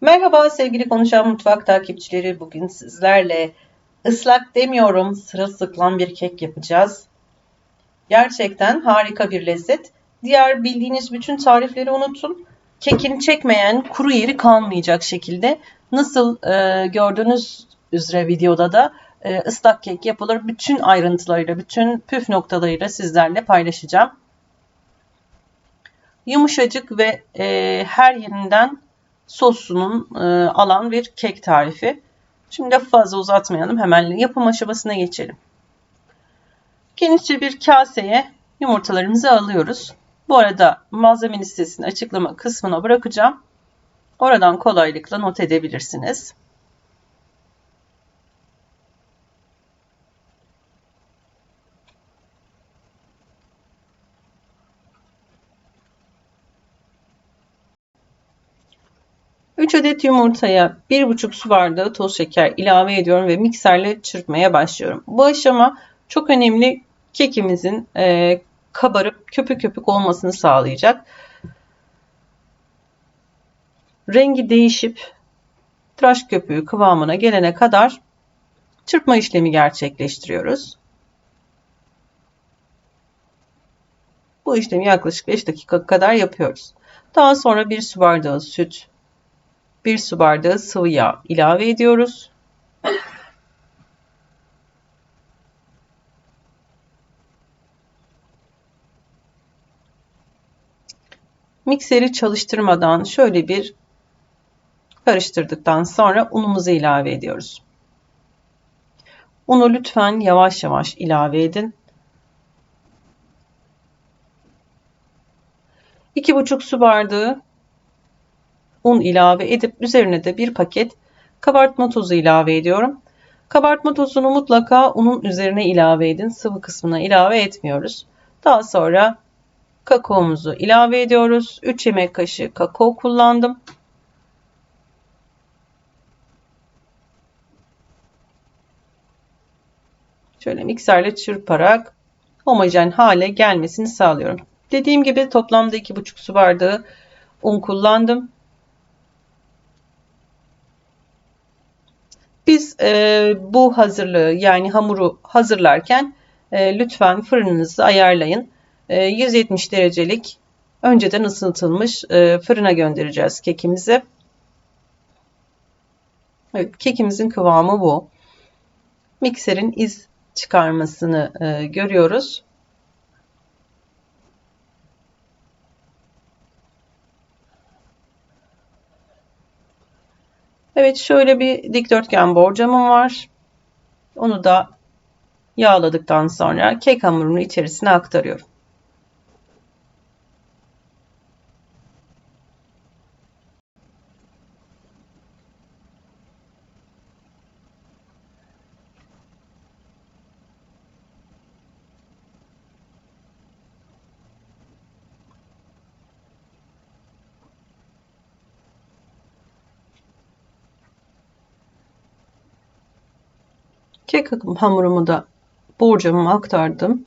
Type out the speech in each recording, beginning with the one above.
Merhaba sevgili Konuşan Mutfak takipçileri. Bugün sizlerle ıslak demiyorum sırılsıklam bir kek yapacağız. Gerçekten harika bir lezzet. Diğer bildiğiniz bütün tarifleri unutun. Kekin çekmeyen kuru yeri kalmayacak şekilde nasıl e, gördüğünüz üzere videoda da e, ıslak kek yapılır. Bütün ayrıntılarıyla, bütün püf noktalarıyla sizlerle paylaşacağım. Yumuşacık ve e, her yerinden sosunun e, alan bir kek tarifi. Şimdi lafı fazla uzatmayalım. Hemen yapım aşamasına geçelim. Genişçe bir kaseye yumurtalarımızı alıyoruz. Bu arada malzeme listesini açıklama kısmına bırakacağım. Oradan kolaylıkla not edebilirsiniz. Üç adet yumurtaya 1,5 su bardağı toz şeker ilave ediyorum ve mikserle çırpmaya başlıyorum. Bu aşama çok önemli kekimizin e, kabarıp köpük köpük olmasını sağlayacak. Rengi değişip tıraş köpüğü kıvamına gelene kadar çırpma işlemi gerçekleştiriyoruz. Bu işlemi yaklaşık 5 dakika kadar yapıyoruz. Daha sonra bir su bardağı süt, 1 su bardağı sıvı yağ ilave ediyoruz. Mikseri çalıştırmadan şöyle bir karıştırdıktan sonra unumuzu ilave ediyoruz. Unu lütfen yavaş yavaş ilave edin. 2,5 su bardağı un ilave edip üzerine de bir paket kabartma tozu ilave ediyorum. Kabartma tozunu mutlaka unun üzerine ilave edin. Sıvı kısmına ilave etmiyoruz. Daha sonra kakaomuzu ilave ediyoruz. 3 yemek kaşığı kakao kullandım. Şöyle mikserle çırparak homojen hale gelmesini sağlıyorum. Dediğim gibi toplamda 2,5 su bardağı un kullandım. Biz e, bu hazırlığı yani hamuru hazırlarken e, lütfen fırınınızı ayarlayın. 170 ee, derecelik önceden ısıtılmış e, fırına göndereceğiz kekimizi. Evet, kekimizin kıvamı bu. Mikserin iz çıkarmasını e, görüyoruz. Evet şöyle bir dikdörtgen borcamım var. Onu da yağladıktan sonra kek hamurunu içerisine aktarıyorum. Kek hamurumu da borcamıma aktardım.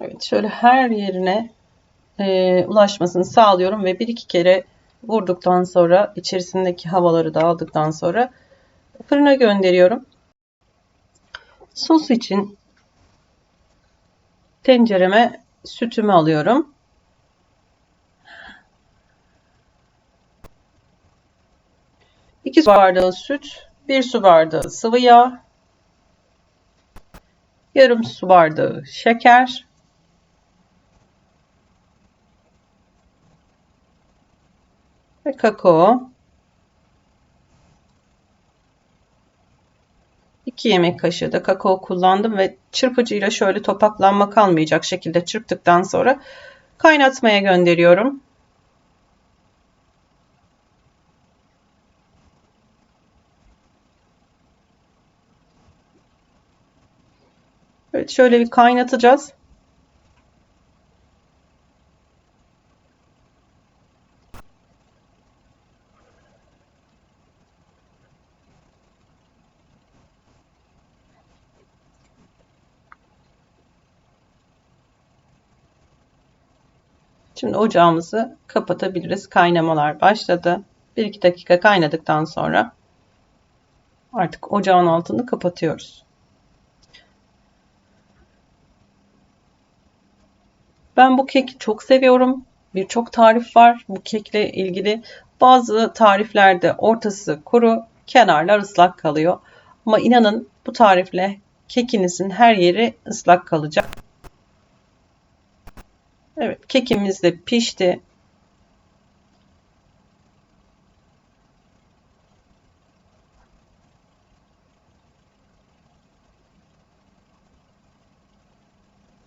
Evet şöyle her yerine e, ulaşmasını sağlıyorum ve bir iki kere vurduktan sonra içerisindeki havaları da aldıktan sonra fırına gönderiyorum. Sos için tencereme sütümü alıyorum. İki su bardağı süt, bir su bardağı sıvı yağ, yarım su bardağı şeker, ve kakao. 2 yemek kaşığı da kakao kullandım ve çırpıcıyla şöyle topaklanma kalmayacak şekilde çırptıktan sonra kaynatmaya gönderiyorum. Evet şöyle bir kaynatacağız. Şimdi ocağımızı kapatabiliriz. Kaynamalar başladı. 1-2 dakika kaynadıktan sonra artık ocağın altını kapatıyoruz. Ben bu keki çok seviyorum. Birçok tarif var bu kekle ilgili. Bazı tariflerde ortası kuru, kenarlar ıslak kalıyor. Ama inanın bu tarifle kekinizin her yeri ıslak kalacak. Evet, kekimiz de pişti.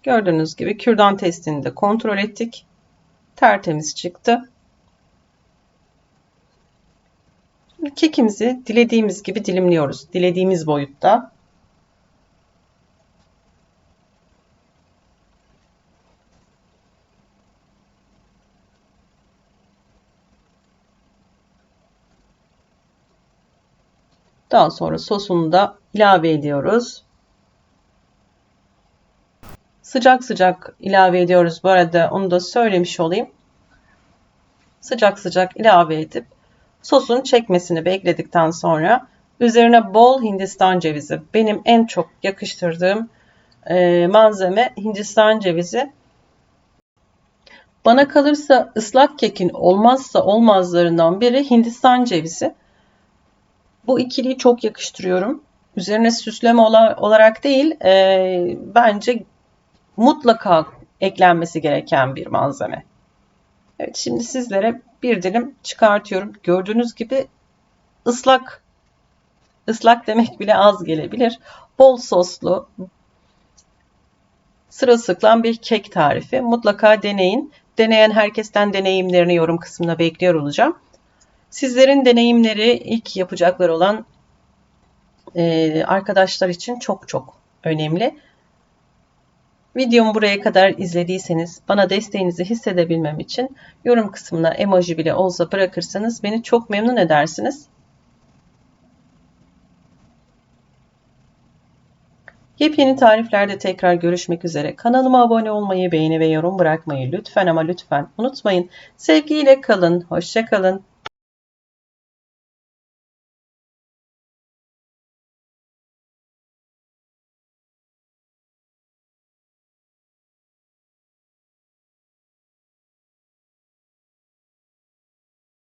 Gördüğünüz gibi kürdan testini de kontrol ettik. Tertemiz çıktı. kekimizi dilediğimiz gibi dilimliyoruz. Dilediğimiz boyutta. Daha sonra sosunu da ilave ediyoruz. Sıcak sıcak ilave ediyoruz. Bu arada onu da söylemiş olayım. Sıcak sıcak ilave edip sosun çekmesini bekledikten sonra üzerine bol Hindistan cevizi. Benim en çok yakıştırdığım e, malzeme Hindistan cevizi. Bana kalırsa ıslak kekin olmazsa olmazlarından biri Hindistan cevizi. Bu ikiliyi çok yakıştırıyorum. Üzerine süsleme olarak değil, e, bence mutlaka eklenmesi gereken bir malzeme. Evet, şimdi sizlere bir dilim çıkartıyorum. Gördüğünüz gibi ıslak, ıslak demek bile az gelebilir. Bol soslu, sırılsıklam bir kek tarifi. Mutlaka deneyin. Deneyen herkesten deneyimlerini yorum kısmına bekliyor olacağım. Sizlerin deneyimleri ilk yapacaklar olan e, arkadaşlar için çok çok önemli. Videomu buraya kadar izlediyseniz bana desteğinizi hissedebilmem için yorum kısmına emoji bile olsa bırakırsanız beni çok memnun edersiniz. Yepyeni tariflerde tekrar görüşmek üzere. Kanalıma abone olmayı, beğeni ve yorum bırakmayı lütfen ama lütfen unutmayın. Sevgiyle kalın, hoşça kalın.